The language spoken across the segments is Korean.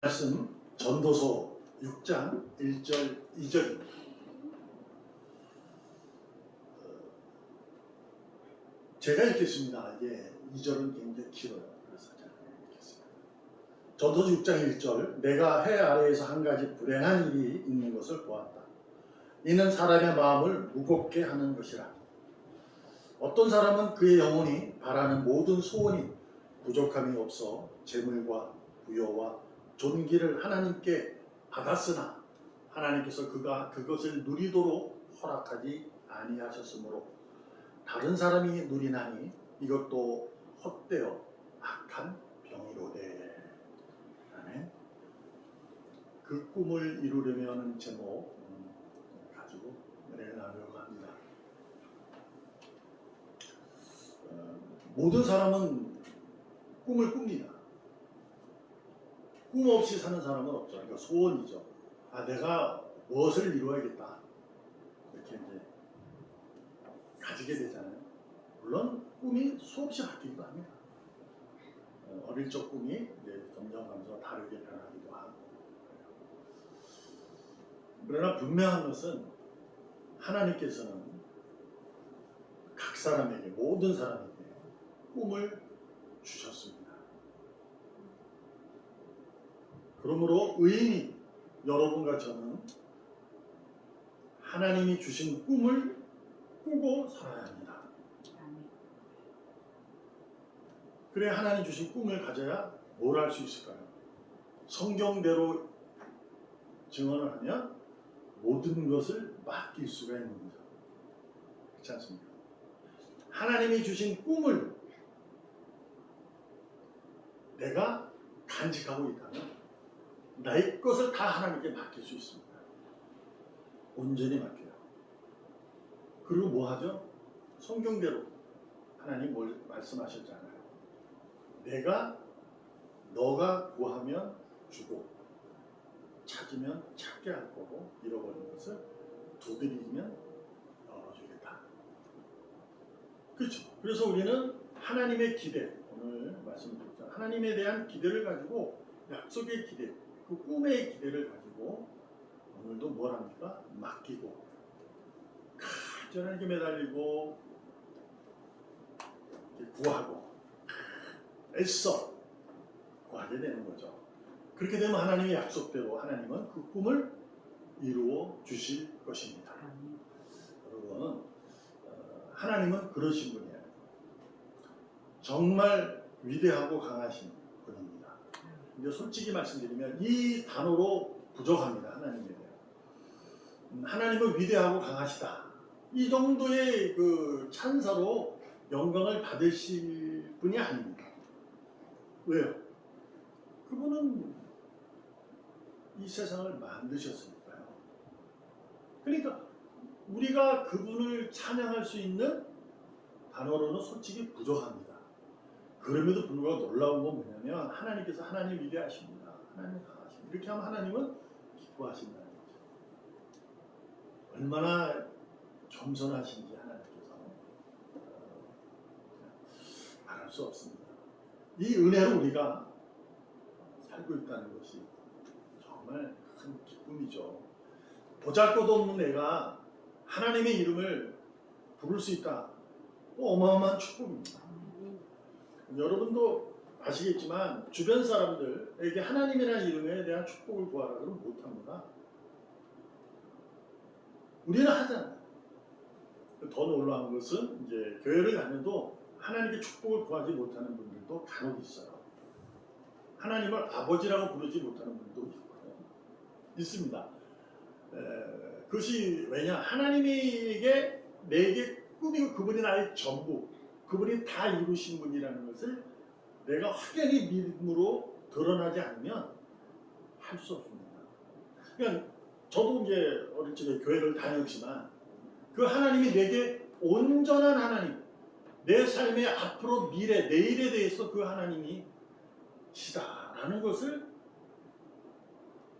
말씀 전도서 6장 1절 2절입니다. 어, 제가 읽겠습니다. 이게 2절은 굉장히 길어요. 그래서 제가 읽겠습니다. 전도서 6장 1절 내가 해 아래에서 한 가지 불행한 일이 있는 것을 보았다. 이는 사람의 마음을 무겁게 하는 것이라. 어떤 사람은 그의 영혼이 바라는 모든 소원이 부족함이 없어 재물과 부여와 존귀를 하나님께 받았으나 하나님께서 그가 그것을 누리도록 허락하지 아니하셨으므로 다른 사람이 누리나니 이것도 헛되어 악한 병이로되 아멘. 그 꿈을 이루려면 제목 음, 가지고 은혜를 나누려고 합니다. 어, 모든 사람은 꿈을 꿉니다. 꿈 없이 사는 사람은 없죠. 그러니까 소원이죠. 아, 내가 무엇을 이루어야겠다. 이렇게 이제 가지게 되잖아요. 물론 꿈이 수없이 바뀌기도 합니다. 어, 어릴 적 꿈이 이제 점점 점점 다르게 변하기도 하고. 그러나 분명한 것은 하나님께서는 각 사람에게, 모든 사람에게 꿈을 주셨습니다. 그러므로 의인이 여러분과 저는 하나님이 주신 꿈을 꾸고 살아야 합니다. 그래 하나님 주신 꿈을 가져야 뭘 할 수 있을까요? 성경대로 증언을 하면 모든 것을 맡길 수가 있는 거죠. 그렇지 않습니까? 하나님이 주신 꿈을 내가 간직하고 있다면 나의 것을 다 하나님께 맡길 수 있습니다. 온전히 맡겨요. 그리고 뭐 하죠? 성경대로 하나님 뭘 말씀하셨잖아요. 내가 너가 구하면 주고 찾으면 찾게 할 거고 잃어버린 것을 두드리면 열어주겠다. 그렇죠. 그래서 우리는 하나님의 기대 오늘 말씀드렸죠. 하나님에 대한 기대를 가지고 약속의 기대 그 꿈의 기대를 가지고 오늘도 뭘 합니까? 맡기고 간절하게 매달리고 구하고 애써 구하게 되는 거죠. 그렇게 되면 하나님의 약속대로 하나님은 그 꿈을 이루어 주실 것입니다. 여러분, 어, 하나님은 그러신 분이에요. 정말 위대하고 강하신 분입니다. 근데 솔직히 말씀드리면 이 단어로 부족합니다. 하나님에 대해. 음, 하나님은 위대하고 강하시다. 이 정도의 그 찬사로 영광을 받으실 분이 아닙니다. 왜요? 그분은 이 세상을 만드셨으니까요. 그러니까 우리가 그분을 찬양할 수 있는 단어로는 솔직히 부족합니다. 그럼에도 불구하고 놀라운 건 뭐냐면 하나님께서 하나님 위대하십니다. 하나님 강하십니다. 이렇게 하면 하나님은 기뻐하신다는 거죠. 얼마나 겸손하신지 하나님께서 어, 말할 수 없습니다. 이 은혜로 우리가 살고 있다는 것이 정말 큰 기쁨이죠. 보잘것없는 내가 하나님의 이름을 부를 수 있다. 어마어마한 축복입니다. 여러분도 아시겠지만 주변 사람들에게 하나님이라는 이름에 대한 축복을 구하라 그러면 못합니다. 우리는 하잖아요. 더 놀라운 것은 이제 교회를 다녀도 하나님께 축복을 구하지 못하는 분들도 간혹 있어요. 하나님을 아버지라고 부르지 못하는 분도. 있습니다. 에, 그것이 왜냐? 하나님에게 내게 꿈이고 그분이 나의 전부, 그분이 다 이루신 분이라는 것을 내가 확연히 믿음으로 드러나지 않으면 할 수 없습니다. 그냥 저도 이제 어릴 적에 교회를 다녔지만 그 하나님이 내게 온전한 하나님, 내 삶의 앞으로 미래, 내일에 대해서 그 하나님이 시다라는 것을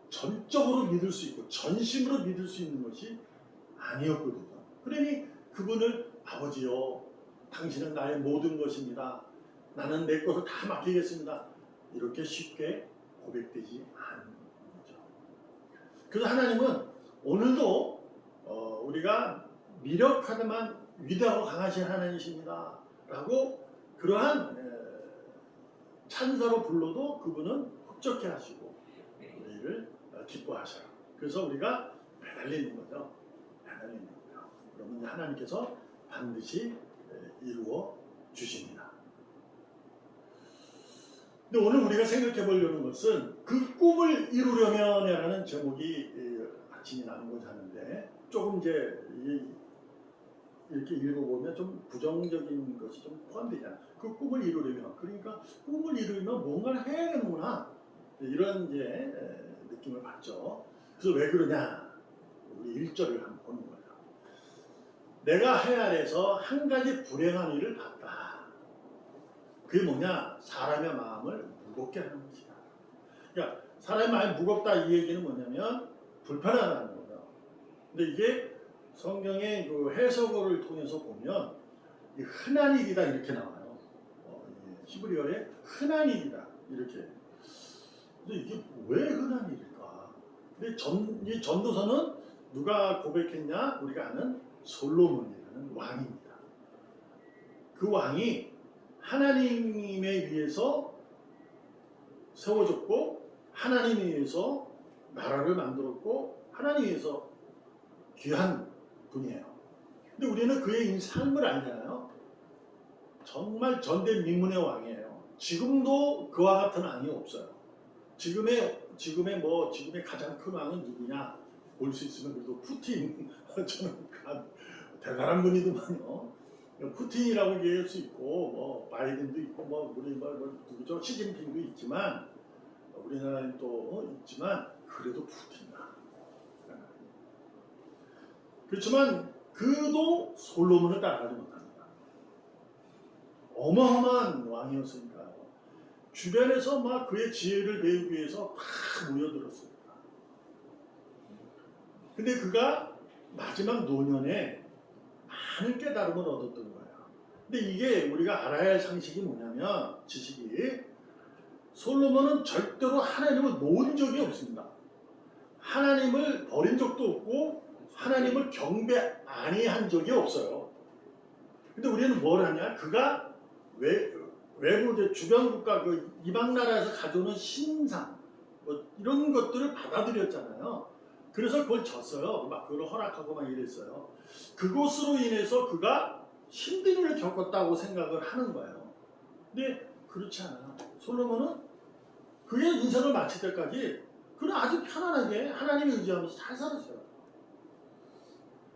전적으로 믿을 수 있고 전심으로 믿을 수 있는 것이 아니었거든요. 그러니 그분을 아버지요, 당신은 나의 모든 것입니다. 나는 내 것을 다 맡기겠습니다. 이렇게 쉽게 고백되지 않는 거죠. 그래서 하나님은 오늘도 어, 우리가 미력하지만 위대하고 강하신 하나님이십니다. 라고 그러한 에, 찬사로 불러도 그분은 흡족해 하시고 우리를 어, 기뻐하셔요. 그래서 우리가 매달리는 거죠. 매달리는 거예요. 그러면 하나님께서 반드시 에, 이루어 주십니다. 근데 오늘 우리가 생각해 보려는 것은 그 꿈을 이루려면이라는 제목이 에, 아침에 나누고자 하는데 조금 이제 이- 이렇게 읽어보면 좀 부정적인 것이 좀 포함되잖아요. 그 꿈을 이루려면 그러니까 꿈을 이루려면 뭔가를 해야 되는구나 이런 이제 에, 느낌을 받죠. 그래서 왜 그러냐 우리 일절을 한번 보는 거예요. 내가 해아래서 한 가지 불행한 일을 봤다. 그게 뭐냐 사람의 마음을 무겁게 하는 것이다. 그러니까 사람의 마음이 무겁다 이 얘기는 뭐냐면 불편하다는 거죠. 근데 이게 성경의 그 해석어를 통해서 보면 이 흔한 일이다 이렇게 나와요. 어, 이 히브리어에 흔한 일이다 이렇게. 근데 이게 왜 흔한 일일까? 근데 전, 이 전도서는 누가 고백했냐? 우리가 아는 솔로몬이라는 왕입니다. 그 왕이 하나님에 의해서 세워졌고 하나님에 의해서 나라를 만들었고 하나님에 의해서 귀한 분이에요. 근데 우리는 그의 삶을 알잖아요. 정말 전대미문의 왕이에요. 지금도 그와 같은 왕이 없어요. 지금의 지금의 뭐 지금의 가장 큰 왕은 누구냐 볼 수 있으면 그래도 푸틴 저는 가- 대단한 분이더만요. 푸틴이라고 얘기할 수 있고 뭐 바이든도 있고 뭐 우리 뭐, 뭐 누구죠 시진핑도 있지만 우리나라에 또 어, 있지만 그래도 푸틴이다. 그렇지만 그도 솔로몬을 따라가지 못합니다. 어마어마한 왕이었으니까요. 주변에서 막 그의 지혜를 배우기 위해서 다 모여들었습니다. 근데 그가 마지막 노년에 많은 깨달음을 얻었던 거예요. 근데 이게 우리가 알아야 할 상식이 뭐냐면 지식이 솔로몬은 절대로 하나님을 놓은 적이 없습니다. 하나님을 버린 적도 없고 하나님을 경배 아니한 적이 없어요. 근데 우리는 뭘 하냐? 그가 외, 외부 주변 국가 그 이방 나라에서 가져오는 신상 뭐 이런 것들을 받아들였잖아요. 그래서 그걸 졌어요. 막 그걸 허락하고 막 이랬어요. 그것으로 인해서 그가 힘든 일을 겪었다고 생각을 하는 거예요. 근데 그렇지 않아요. 솔로몬은 그의 인생을 마칠 때까지 그는 아주 편안하게 하나님을 의지하면서 잘 살았어요.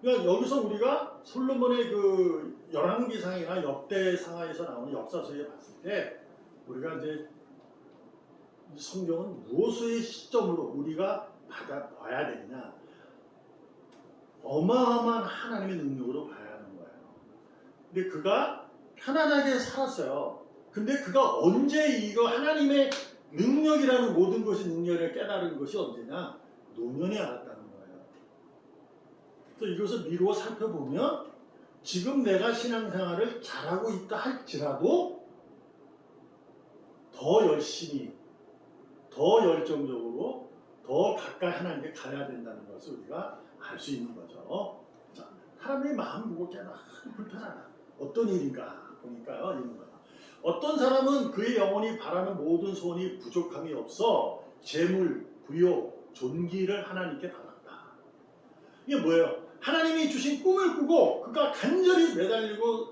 그러니까 여기서 우리가 솔로몬의 그 열왕기상이나 역대상하에서 나오는 역사서에 봤을 때 우리가 이제 이 성경은 무엇의 시점으로 우리가 받아 봐야 되느냐 어마어마한 하나님의 능력으로 봐야 하는 거예요. 근데 그가 편안하게 살았어요. 근데 그가 언제 이거 하나님의 능력이라는 모든 것이 능력을 깨달은 것이 언제냐? 노년에 알았다는 거예요. 그래서 이것을 미루어 살펴보면 지금 내가 신앙생활을 잘하고 있다 할지라도 더 열심히, 더 열정적으로, 더 가까이 하나님께 가야 된다는 것을 우리가 알 수 있는 거죠. 자, 사람의 마음 무겁게 하나 불편하다. 어떤 일인가 보니까요, 이런 거예요. 어떤 사람은 그의 영혼이 바라는 모든 소원이 부족함이 없어 재물, 부요, 존귀를 하나님께 받았다. 이게 뭐예요? 하나님이 주신 꿈을 꾸고 그가 간절히 매달리고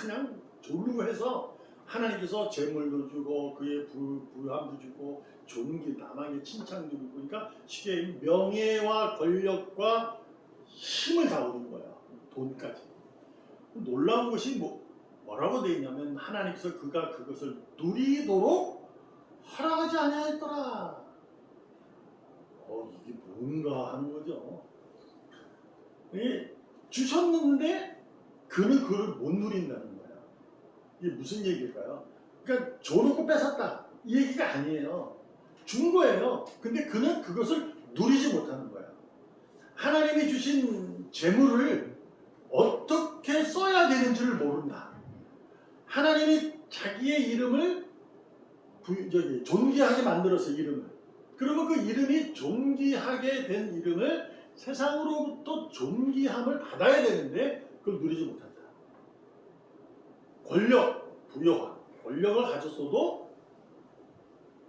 그냥 졸르고 해서 하나님께서 재물도 주고 그의 부, 부함도 주고 존귀, 남에게 칭찬도 주고 그러니까 쉽게 명예와 권력과 힘을 다 얻은 거예요. 돈까지. 놀라운 것이 뭐, 뭐라고 되어 있냐면 하나님께서 그가 그것을 누리도록 허락하지 아니하였더라. 어 이게 뭔가 하는 거죠. 이 주셨는데 그는 그를 못 누린다는 거야. 이게 무슨 얘기일까요? 그러니까 줘놓고 뺏었다 이 얘기가 아니에요. 준 거예요. 근데 그는 그것을 누리지 못하는 거야. 하나님이 주신 재물을 어떻게 써야 되는지를 모른다. 하나님이 자기의 이름을 존귀하게 만들었어 이름을. 그러면 그 이름이 존귀하게 된 이름을 세상으로부터 존귀함을 받아야 되는데 그걸 누리지 못한다. 권력, 부여화, 권력을 가졌어도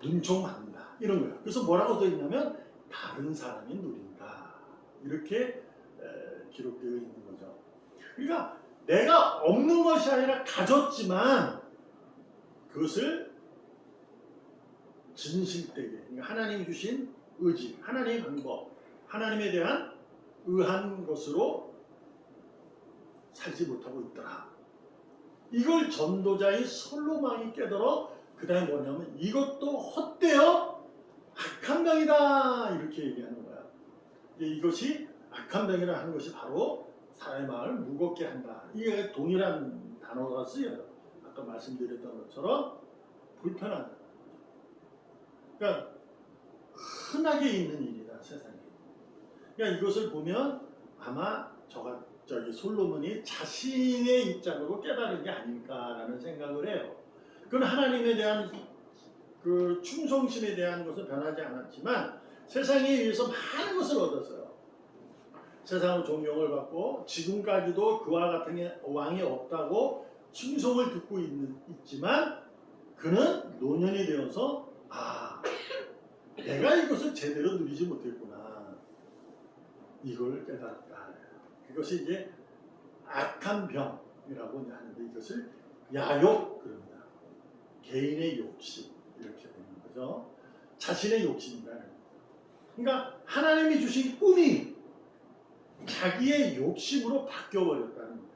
눈총 맞는다. 이런 거야. 그래서 뭐라고 써 있냐면 다른 사람이 누린다. 이렇게 에, 기록되어 있는 거죠. 그러니까 내가 없는 것이 아니라 가졌지만 그것을 진실되게 그러니까 하나님이 주신 의지, 하나님의 방법, 하나님에 대한 의한 것으로 살지 못하고 있더라. 이걸 전도자인 솔로몬이 깨달아 그 다음에 뭐냐면 이것도 헛되어 악한 병이다 이렇게 얘기하는 거야. 이것이 악한 병이라 하는 것이 바로 사람의 마음을 무겁게 한다. 이게 동일한 단어가 쓰여요. 아까 말씀드렸던 것처럼 불편하다. 그러니까 흔하게 있는 일이다 세상에. 그러니까 이것을 보면 아마 저가 저기 솔로몬이 자신의 입장으로 깨달은 게 아닐까라는 생각을 해요. 그건 하나님에 대한 그 충성심에 대한 것은 변하지 않았지만 세상에 의해서 많은 것을 얻었어요. 세상으로 존경을 받고 지금까지도 그와 같은 왕이 없다고 충성을 듣고 있는, 있지만 그는 노년이 되어서 아 내가 이것을 제대로 누리지 못했구나 이걸 깨달았다. 그것이 이제 악한 병이라고 하는데 이것을 야욕 그럽니다. 개인의 욕심 이렇게 되는 거죠. 자신의 욕심이다. 그러니까 하나님이 주신 꿈이 자기의 욕심으로 바뀌어버렸다는 거예요.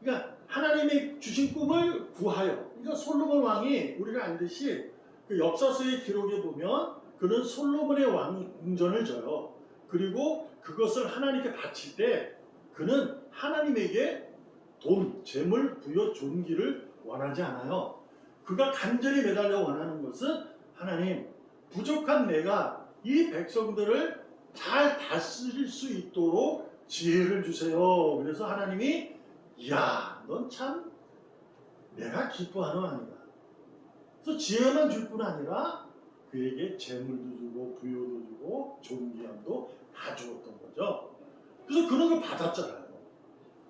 그러니까 하나님이 주신 꿈을 구하여. 그러니까 솔로몬 왕이 우리가 알듯이 그 역사서의 기록에 보면 그는 솔로몬의 왕궁전을 져요. 그리고 그것을 하나님께 바칠 때 그는 하나님에게 돈, 재물, 부여, 존귀를 원하지 않아요. 그가 간절히 매달려 원하는 것은 하나님 부족한 내가 이 백성들을 잘 다스릴 수 있도록 지혜를 주세요. 그래서 하나님이 야, 넌 참 내가 기뻐하는 왕이다. 그래서 지혜만 줄 뿐 아니라 그에게 재물도 주고 부여도 주고 존귀함도 다 주었던 거죠. 그래서 그런 걸 받았잖아요.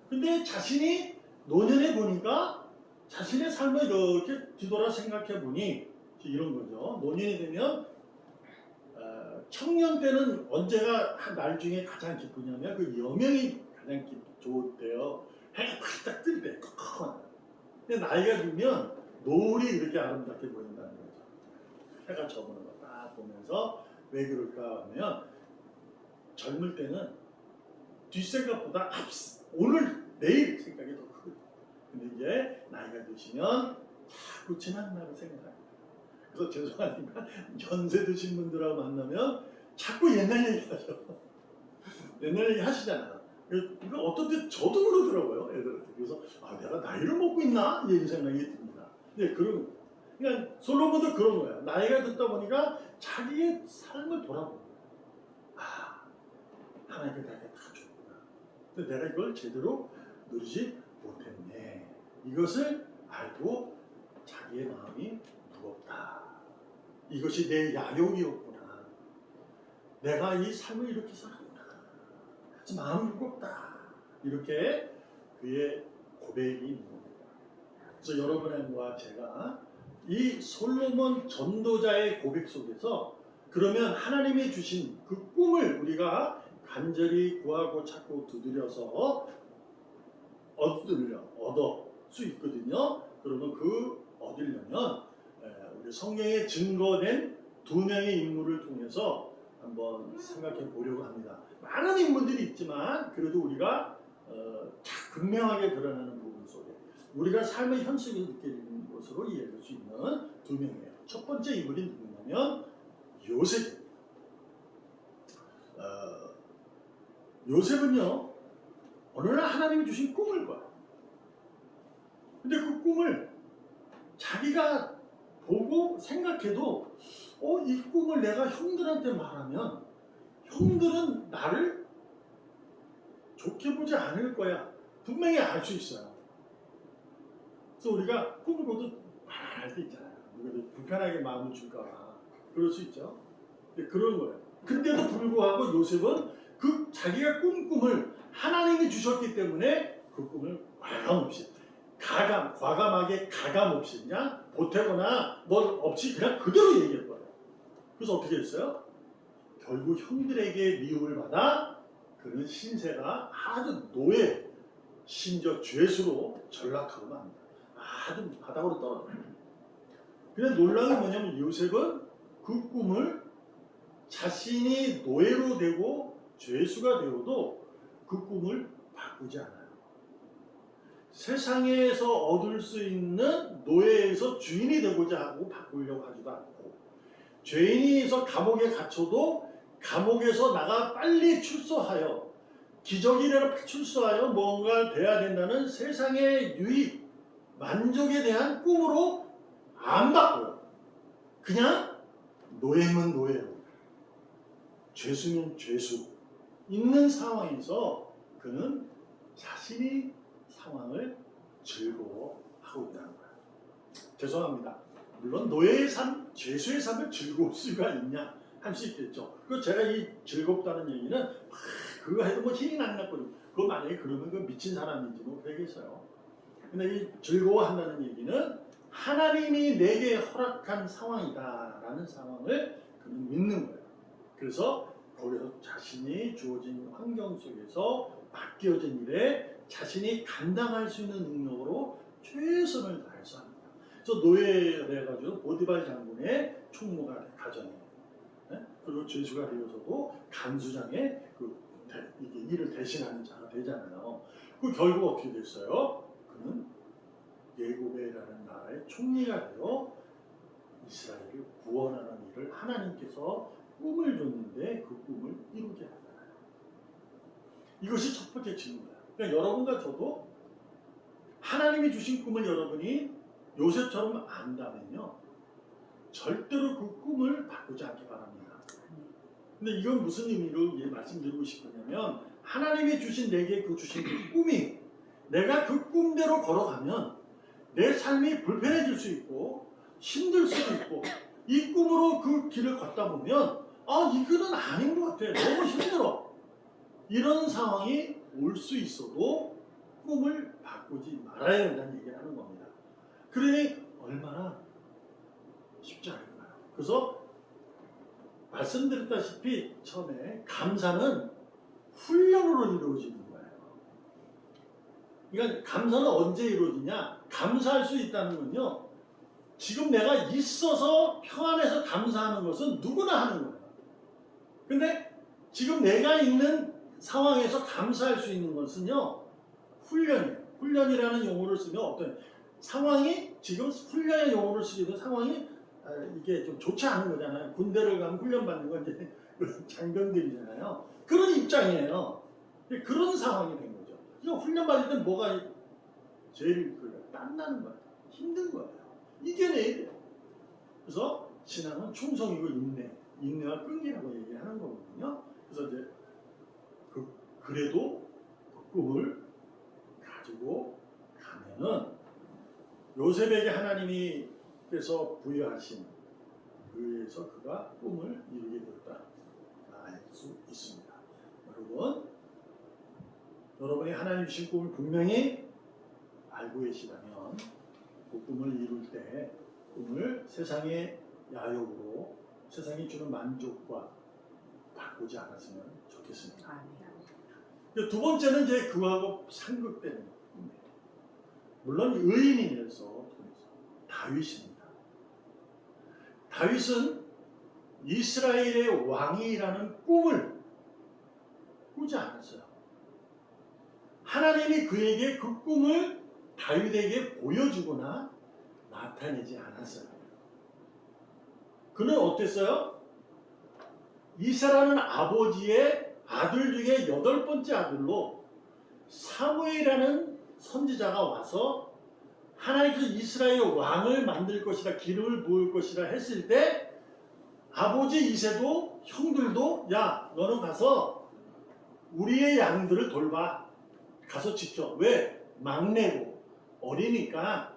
근데 자신이 노년에 보니까 자신의 삶을 이렇게 뒤돌아 생각해 보니 이런 거죠. 노년이 되면 어, 청년 때는 언제가 한날 중에 가장 기쁘냐면 그 여명이 가장 기, 좋대요. 해가 팍딱 뜰 때, 컥. 근데 나이가 들면 노을이 이렇게 아름답게 보인다는 거죠. 해가 저무는 거 딱 보면서 왜 그럴까 하면 젊을 때는 뒷생각보다 앞, 오늘, 내일 생각이 더 크거든요. 근데 이제 나이가 드시면 자꾸 지난 날을 생각합니다. 그래서 죄송하지만 연세 드신 분들하고 만나면 자꾸 옛날 얘기 하죠. 옛날 얘기 하시잖아요. 이거 어떤 때 저도 그러더라고요, 애들한테. 그래서 아, 내가 나이를 먹고 있나? 이런 생각이 듭니다. 네, 그런. 그러니까 솔로몬도 그런 거예요. 나이가 듣다 보니까 자기의 삶을 돌아보는 거예요. 아, 하나님께 내게 다 줬구나. 근데 내가 이걸 제대로 누리지 못했네. 이것을 알고 자기의 마음이 무겁다. 이것이 내 야욕이었구나. 내가 이 삶을 이렇게 살았구나. 마음이 무겁다. 이렇게 그의 고백이 있는 겁니다. 그래서 여러분과 제가 이 솔로몬 전도자의 고백 속에서 그러면 하나님이 주신 그 꿈을 우리가 간절히 구하고 찾고 두드려서 얻으려 얻어 수 있거든요. 그러면 그 얻으려면 우리 성경에 증거된 두 명의 인물을 통해서 한번 생각해 보려고 합니다. 많은 인물들이 있지만 그래도 우리가 어, 극명하게 드러나는 부분 속에 우리가 삶의 현실을 느끼는 것으로 이해할 수 있는 두 명이에요. 첫 번째 인물이 누구냐면 요셉. 어, 요셉은요 어느 날 하나님이 주신 꿈을 봐. 근데 그 꿈을 자기가 보고 생각해도 어, 이 꿈을 내가 형들한테 말하면 형들은 나를 좋게 보지 않을 거야. 분명히 알 수 있어요. 그래서 우리가 꿈을 꿔도 말할 때 있잖아요. 그래도 불편하게 마음을 줄까 그럴 수 있죠. 그런 거예요. 근데도 불구하고 요셉은 그 자기가 꾼 꿈을 하나님이 주셨기 때문에 그 꿈을 과감 없이 가감 과감하게 가감 없이 그냥 보태거나 뭐 없이 그냥 그대로 얘기했거든요. 그래서 어떻게 했어요? 결국 형들에게 미움을 받아 그는 신세가 아주 노예 심지어 죄수로 전락하고 맙니다. 아주 바닥으로 떨어져요. 근데 게 뭐냐면 요셉은 그 꿈을 자신이 노예로 되고 죄수가 되어도 그 꿈을 바꾸지 않아요. 세상에서 얻을 수 있는 노예에서 주인이 되고자 하고 바꾸려고 하지도 않고 죄인이서 감옥에 갇혀도 감옥에서 나가 빨리 출소하여 기적이라도 출소하여 뭔가 돼야 된다는 세상의 유익, 만족에 대한 꿈으로 안 바꿔요. 그냥 노예면 노예로, 죄수면 죄수 있는 상황에서 그는 자신이 상황을 즐거워하고 있다는 거예요. 죄송합니다. 물론 노예의 삶, 죄수의 삶을 즐거울 수가 있냐 할 수 있겠죠. 그 제가 이 즐겁다는 얘기는 막 그거 해도 뭐 힘이 안 났거든요. 그거 만약에 그러면 그 미친 사람인지 뭐 그러겠어요. 근데 이 즐거워한다는 얘기는 하나님이 내게 허락한 상황이다라는 상황을 그는 믿는 거예요. 그래서 거기서 자신이 주어진 환경 속에서 맡겨진 일에 자신이 감당할 수 있는 능력으로 최선을 다해서 합니다. 그래서 노예가 돼가지고 보디발 장군의 총무가 가정이에요. 네? 그리고 죄수가 되어서도 간수장의 그 일을 대신하는 자가 되잖아요. 그 결국 어떻게 됐어요? 그는 예고베라는 나라의 총리가 되어 이스라엘을 구원하는 일을 하나님께서 꿈을 줬는데 그 꿈을 이루게 하잖아요. 이것이 첫 번째 질문이에요. 그러니까 여러분과 저도 하나님이 주신 꿈을 여러분이 요셉처럼 안다면요. 절대로 그 꿈을 바꾸지 않기 바랍니다. 근데 이건 무슨 의미로 예, 말씀드리고 싶으냐면 하나님이 주신 내게 그 주신 그 꿈이 내가 그 꿈대로 걸어가면 내 삶이 불편해질 수 있고 힘들 수도 있고 이 꿈으로 그 길을 걷다 보면 아 이거는 아닌 것 같아 너무 힘들어 이런 상황이 올 수 있어도 꿈을 바꾸지 말아야 된다는 얘기를 하는 겁니다. 그러니 얼마나 쉽지 않을까요? 그래서 말씀드렸다시피 처음에 감사는 훈련으로 이루어지는 거예요. 그러니까 감사는 언제 이루어지냐? 감사할 수 있다는 건요. 지금 내가 있어서 평안해서 감사하는 것은 누구나 하는 거예요. 근데 지금 내가 있는 상황에서 감사할 수 있는 것은요. 훈련이에요. 훈련이라는 용어를 쓰면 어떤 상황이 지금 훈련의 용어를 쓰기도 상황이 아, 이게 좀 좋지 않은 거잖아요. 군대를 가면 훈련받는 건 이제 장병들이잖아요. 그런 입장이에요. 그런 상황이 된 거죠. 훈련받을 때 뭐가 제일 그 땀나는 거예요. 힘든 거예요. 이겨내야 돼요. 그래서 신앙은 충성이고 인내, 인내와 끈기라고 얘기하는 거거든요. 그래서 이제 그 그래도 그 꿈을 가지고 가면은 요셉에게 하나님이 께서 부여하신 그에서 그가 꿈을 이루게 되었다 알 수 있습니다. 여러분, 여러분이 하나님 주신 꿈을 분명히 알고 계시다면 그 꿈을 이룰 때 꿈을 세상의 야욕으로 세상이 주는 만족과 바꾸지 않았으면 좋겠습니다. 아멘. 두 번째는 이제 그하고 상극되는 꿈이에요. 물론 의인이면서 다윗입니다. 다윗은 이스라엘의 왕이라는 꿈을 꾸지 않았어요. 하나님이 그에게 그 꿈을 다윗에게 보여주거나 나타내지 않았어요. 그는 어땠어요? 이사라는 아버지의 아들 중에 여덟 번째 아들로 사무엘이라는 선지자가 와서 하나님께서 이스라엘 왕을 만들 것이라 기름을 부을 것이라 했을 때 아버지 이세도 형들도 야 너는 가서 우리의 양들을 돌봐 가서 지켜 왜 막내고 어리니까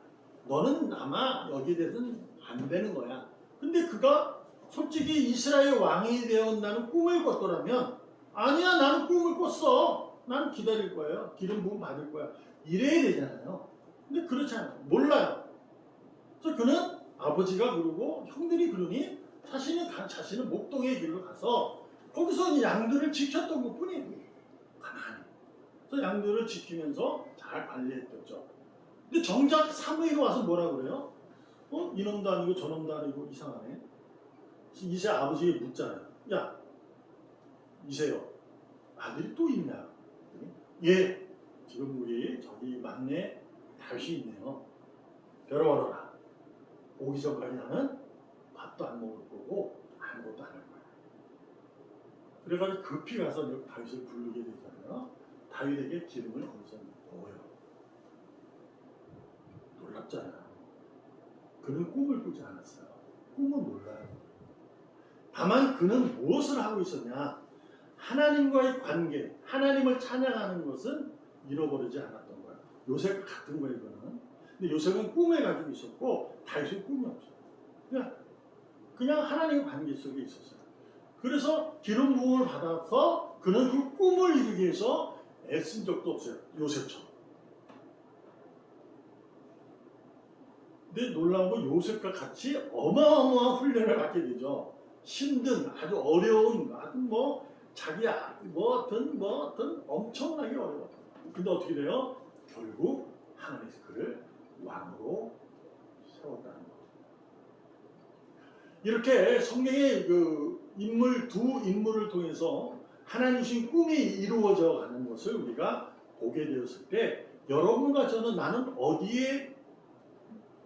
너는 아마 여기에 대해서는 안 되는 거야. 근데 그가 솔직히 이스라엘 왕이 되었다는 꿈을 꿨더라면 아니야 나는 꿈을 꿨어. 나는 기다릴 거예요. 기름 부음 받을 거야. 이래야 되잖아요. 근데 그렇지 않아요. 몰라요. 그래서 그는 아버지가 그러고 형들이 그러니 자신은 가- 자신은 목동의 길로 가서 거기서 이 양들을 지켰던 것 뿐이에요. 가만히. 그래서 양들을 지키면서 잘 관리했었죠. 근데 정작 사무엘이 와서 뭐라 그래요? 어? 이놈도 아니고 저놈도 아니고 이상하네. 이세 아버지에게 묻잖아요. 야, 이세요. 아들이 또 있냐? 예, 지금 우리 저기 막내 다윗이 있네요. 데려와라. 오기 전까지 나는 밥도 안 먹을 거고 아무것도 안 할 거야. 그래가지고 급히 가서 다윗을 부르게 되잖아요. 다윗에게 기름을 거기서 부어요. 놀랍잖아요. 그는 꿈을 꾸지 않았어요. 꿈은 몰라요. 다만 그는 무엇을 하고 있었냐? 하나님과의 관계, 하나님을 찬양하는 것은 잃어버리지 않았던 거야. 요셉 같은 거예요, 이거는. 근데 요셉은 꿈을 가지고 있었고 다윗은 꿈이 없어요. 그냥 그냥 하나님의 관계 속에 있었어요. 그래서 기름 부음을 받아서 그는 그 꿈을 이루기 위해서 애쓴 적도 없어요. 요셉처럼. 근데 놀라운 건 요셉과 같이 어마어마한 훈련을 받게 되죠. 힘든 아주 어려운 아주 뭐 자기 아- 뭐 어떤 뭐 어떤 엄청나게 어려워. 근데 어떻게 돼요? 결국 하나님께서 그를 왕으로 세웠다는 거. 이렇게 성경의 그 인물 두 인물을 통해서 하나님 주신 꿈이 이루어져 가는 것을 우리가 보게 되었을 때 여러분과 저는 나는 어디에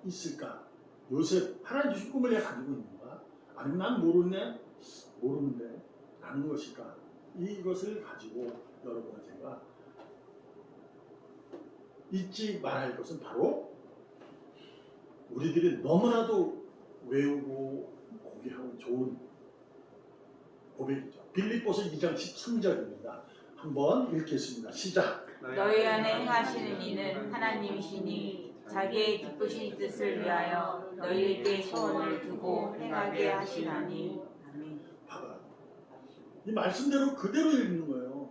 있을까? 요셉 하나님 주신 꿈을 내가 가지고 있는가? 아니면 난 모르네? 모르는데 아는 것일까? 이것을 가지고 여러분과 제가 잊지 말아야 할 것은 바로 우리들이 너무나도 외우고 고개하고 좋은 고백이죠. 빌립보서 2장 13절입니다. 한번 읽겠습니다. 시작. 너희 안에 행하시는 이는 하나님이시니 자기의 기쁘신 뜻을 위하여 너희에게 소원을 두고 행하게 하시나니 아멘. 이 말씀대로 그대로 읽는 거예요.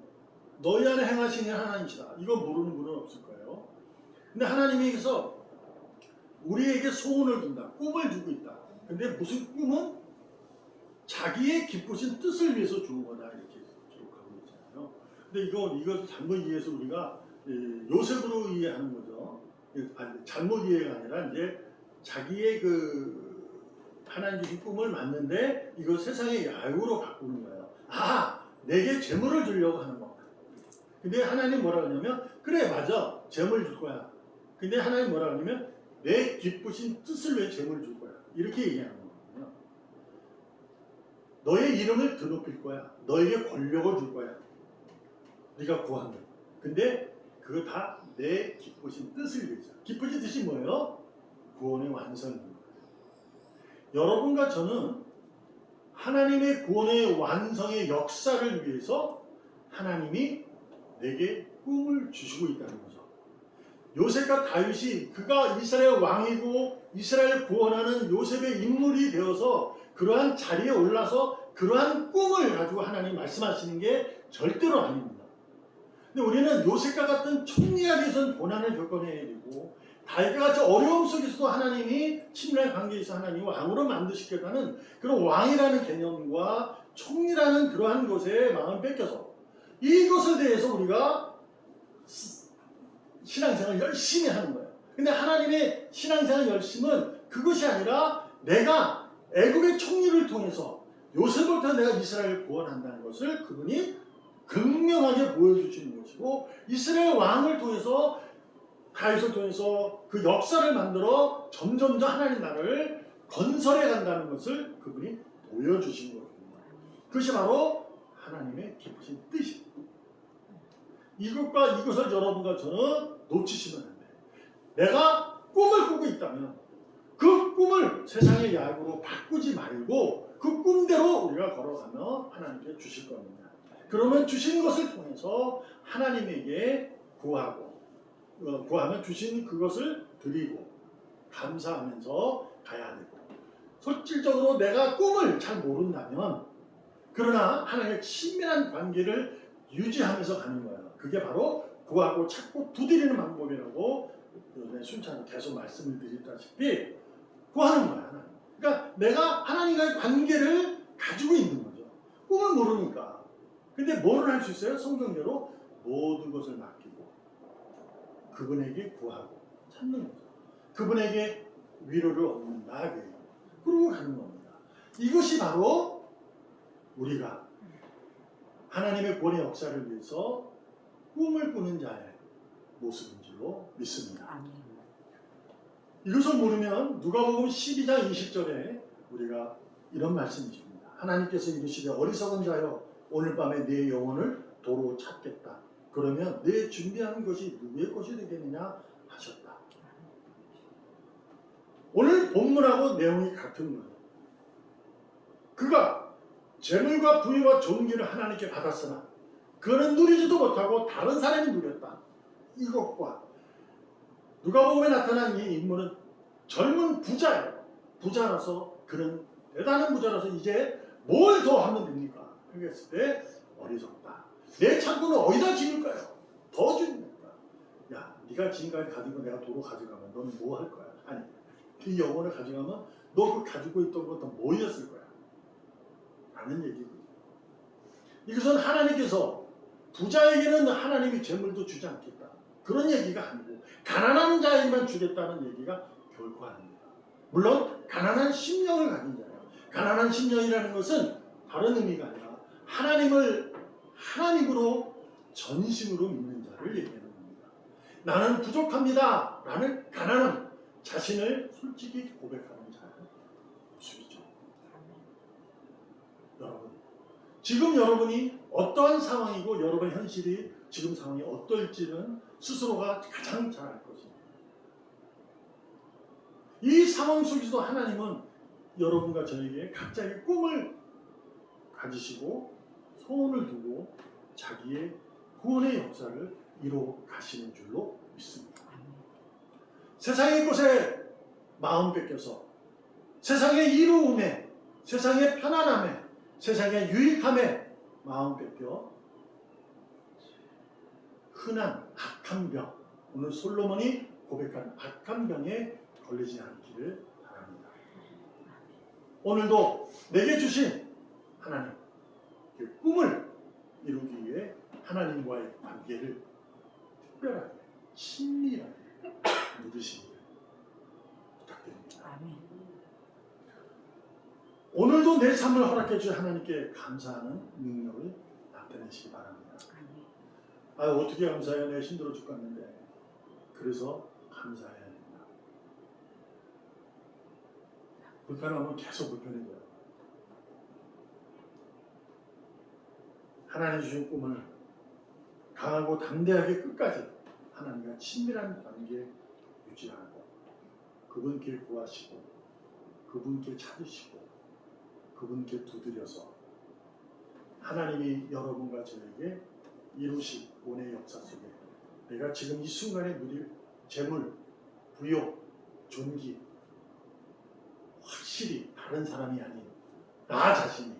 너희 안에 행하시는 하나님이시다. 이거 모르는 분은 없을 거예요. 근데 하나님께서 우리에게 소원을 둔다. 꿈을 주고 있다. 근데 무슨 꿈은 자기의 기쁘신 뜻을 위해서 주는 거다. 이렇게 기록하고 있잖아요. 근데 이거, 이것을 잘못 이해해서 우리가 이, 요셉으로 이해하는 거죠. 이, 아니, 잘못 이해가 아니라 이제 자기의 그 하나님 주신 꿈을 맞는데 이걸 세상의 야유로 바꾸는 거예요. 아, 내게 재물을 주려고 하는 거. 근데 하나님 뭐라 그러냐면 그래 맞아 재물 줄 거야. 근데 하나님 뭐라 그러냐면 내 기쁘신 뜻을 위해 재물을 줄 거야. 이렇게 얘기하는 거거든요. 너의 이름을 드높일 거야. 너에게 권력을 줄 거야. 네가 구하는. 근데 그거 다내 기쁘신 뜻을 위해서. 기쁘신 뜻이 뭐예요? 구원의 완성입니다. 여러분과 저는 하나님의 구원의 완성의 역사를 위해서 하나님이 내게 꿈을 주시고 있다는 거죠. 요셉과 다윗이 그가 이스라엘 왕이고 이스라엘 구원하는 요셉의 인물이 되어서 그러한 자리에 올라서 그러한 꿈을 가지고 하나님 말씀하시는 게 절대로 아닙니다. 근데 우리는 요셉과 같은 총리하 게선 고난을 겪어내야 되고 다윗과 같이 어려움 속에서도 하나님이 친밀한 관계에서 하나님 왕으로 만드시겠다는 그런 왕이라는 개념과 총리라는 그러한 것에 마음을 뺏겨서 이것에 대해서 우리가 시- 신앙생활을 열심히 하는 거예요. 근데 하나님의 신앙생활 열심은 그것이 아니라 내가 애국의 총리를 통해서 통해 내가 이스라엘을 구원한다는 것을 그분이 극명하게 보여주시는 것이고 이스라엘 왕을 통해서 다윗을 통해서 그 역사를 만들어 점점점 하나님 나라를 건설해 간다는 것을 그분이 보여주신 거거든요. 그것이 바로 하나님의 기쁘신 뜻입니다. 이것과 이것을 여러분과 저는 놓치시면 안 돼요. 내가 꿈을 꾸고 있다면 그 꿈을 세상의 야구로 바꾸지 말고 그 꿈대로 우리가 걸어가며 하나님께 주실 겁니다. 그러면 주신 것을 통해서 하나님에게 구하고 어, 구하면 주신 그것을 드리고 감사하면서 가야 되고 실질적으로 내가 꿈을 잘 모른다면 그러나 하나님의 친밀한 관계를 유지하면서 가는 거예요. 그게 바로 구하고 찾고 두드리는 방법이라고 요새 순찬히 계속 말씀을 드렸다시피 구하는. 하나님. 그러니까 내가 하나님과의 관계를 가지고 있는 거죠. 꿈을 모르니까. 근데 뭐를 할 수 있어요? 성경대로 모든 것을 맡기고 그분에게 구하고 찾는 거죠. 그분에게 위로를 얻는다. 그러고 가는 겁니다. 이것이 바로 우리가 하나님의 구원의 역사를 위해서 꿈을 꾸는 자의 모습인 줄로 믿습니다. 이것을 모르면 누가복음 12장 20절에 우리가 이런 말씀이 줍니다. 하나님께서 이르시되 어리석은 자여 오늘 밤에 내 영혼을 도로 찾겠다. 그러면 내 준비하는 것이 누구의 것이 되겠느냐 하셨다. 오늘 본문하고 내용이 같은 거예요. 그가 재물과 부유와 존귀를 하나님께 받았으나 그는 누리지도 못하고 다른 사람이 누렸다. 이것과 누가복음에 나타난 이 인물은 젊은 부자예요. 부자라서 그는 대단한 부자라서 이제 뭘 더 하면 됩니까? 그랬을 때 어리석다. 내 창고는 어디다 지을까요? 더 주니까. 야, 네가 지금까지 가지고 내가 도로 가져가면 너는 뭐 할 거야? 아니, 그 영혼을 가져가면 너 그 가지고 있던 것도 뭐였을 거야? 라는 얘기거든요. 이것은 하나님께서 부자에게는 하나님이 재물도 주지 않겠다. 그런 얘기가 아니고 가난한 자에게만 주겠다는 얘기가 결코 아닙니다. 물론 가난한 심령을 가진 자예요. 가난한 심령이라는 것은 다른 의미가 아니라 하나님을 하나님으로 전심으로 믿는 자를 얘기하는 겁니다. 나는 부족합니다. 라는 가난함, 자신을 솔직히 고백하는 자의 모습이죠. 여러분, 지금 여러분이 어떠한 상황이고 여러분의 현실이 지금 상황이 어떨지는 스스로가 가장 잘 알 것입니다. 이 상황 속에서도 하나님은 여러분과 저에게 각자의 꿈을 가지시고 소원을 두고 자기의 구원의 역사를 이루어 가시는 줄로 믿습니다. 세상의 것에 마음 뺏겨서 세상의 이로움에 세상의 편안함에 세상의 유익함에 마음 뺏겨 흔한 악한 병 오늘 솔로몬이 고백한 악한 병에 걸리지 않기를 바랍니다. 오늘도 내게 주신 하나님 그 꿈을 이루기 위해 하나님과의 관계를 특별하게 친밀하게 누리시기를 부탁드립니다. 오늘도 내 삶을 허락해 주신 하나님께 감사하는 능력을 나타내시기 바랍니다. 아 어떻게 감사해요? 내가 힘들어 죽겠는데. 그래서 감사해야 됩니다. 불편하면 계속 불편해져요. 하나님 주신 꿈을 강하고 담대하게 끝까지 하나님과 친밀한 관계 유지하고 그분께 구하시고 그분께 찾으시고 그분께 두드려서 하나님이 여러분과 저에게 이루신 본의 역사 속에 내가 지금 이 순간에 누릴 재물, 부요, 존귀 확실히 다른 사람이 아닌 나 자신이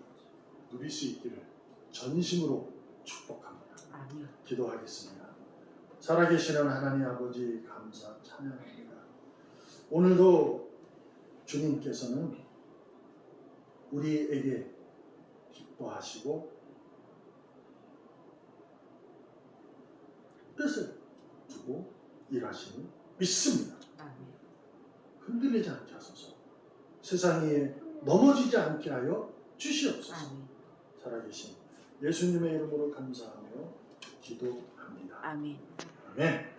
누릴 수 있기를 전심으로 축복합니다. 기도하겠습니다. 살아계시는 하나님 아버지 감사 찬양합니다. 오늘도 주님께서는 우리에게 기뻐하시고 뜻을 두고 일하시는 믿습니다. 흔들리지 않게 하소서. 세상에 넘어지지 않게 하여 주시옵소서. 살아계신 예수님의 이름으로 감사하며 기도합니다. 아멘. 아멘.